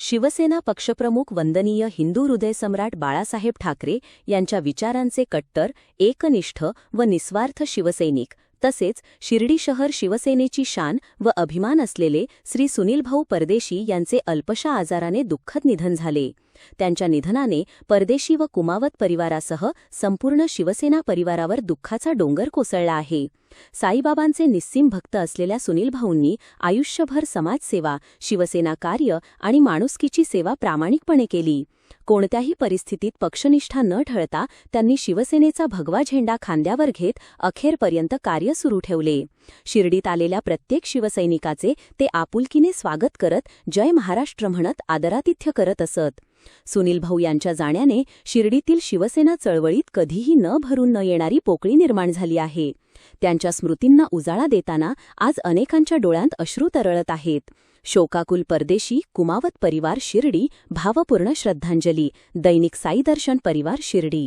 शिवसेना पक्षप्रमुख वंदनीय हिंदू हृदयसम्राट बाळासाहेब ठाकरे यांच्या विचारांचे कट्टर एकनिष्ठ व निस्वार्थ शिवसैनिक तसेच शिर्डी शहर शिवसेनेची शान व अभिमान असलेले श्री सुनीलभाऊ परदेशी यांचे अल्पशा आजाराने दुःखद निधन झाले. त्यांच्या निधनाने परदेशी व कुमावत परिवारासह संपूर्ण शिवसेना परिवारावर दुःखाचा डोंगर कोसळला आहे. साईबाबांचे निस्सीम भक्त असलेल्या सुनील भाऊंनी आयुष्यभर समाजसेवा शिवसेना कार्य आणि माणुसकीची सेवा प्रामाणिकपणे केली. कोणत्याही परिस्थितीत पक्षनिष्ठा न ठळता त्यांनी शिवसेनेचा भगवा झेंडा खांद्यावर घेत अखेरपर्यंत कार्य सुरू ठेवले. शिर्डीत आलेल्या प्रत्येक शिवसैनिकाचे ते आपुलकीने स्वागत करत जय महाराष्ट्र म्हणत आदरातिथ्य करत असत. सुनील भाऊ यांच्या जाण्याने शिर्डीतील शिवसेना चळवळीत कधीही न भरून न येणारी पोकळी निर्माण झाली आहे. त्यांच्या स्मृतींना उजाळा देताना आज अनेकांच्या डोळ्यांत अश्रू तरळत आहेत. शोकाकुल परदेशी कुमावत परिवार शिर्डी भावपूर्ण श्रद्धांजली दैनिक साई दर्शन परिवार शिर्डी.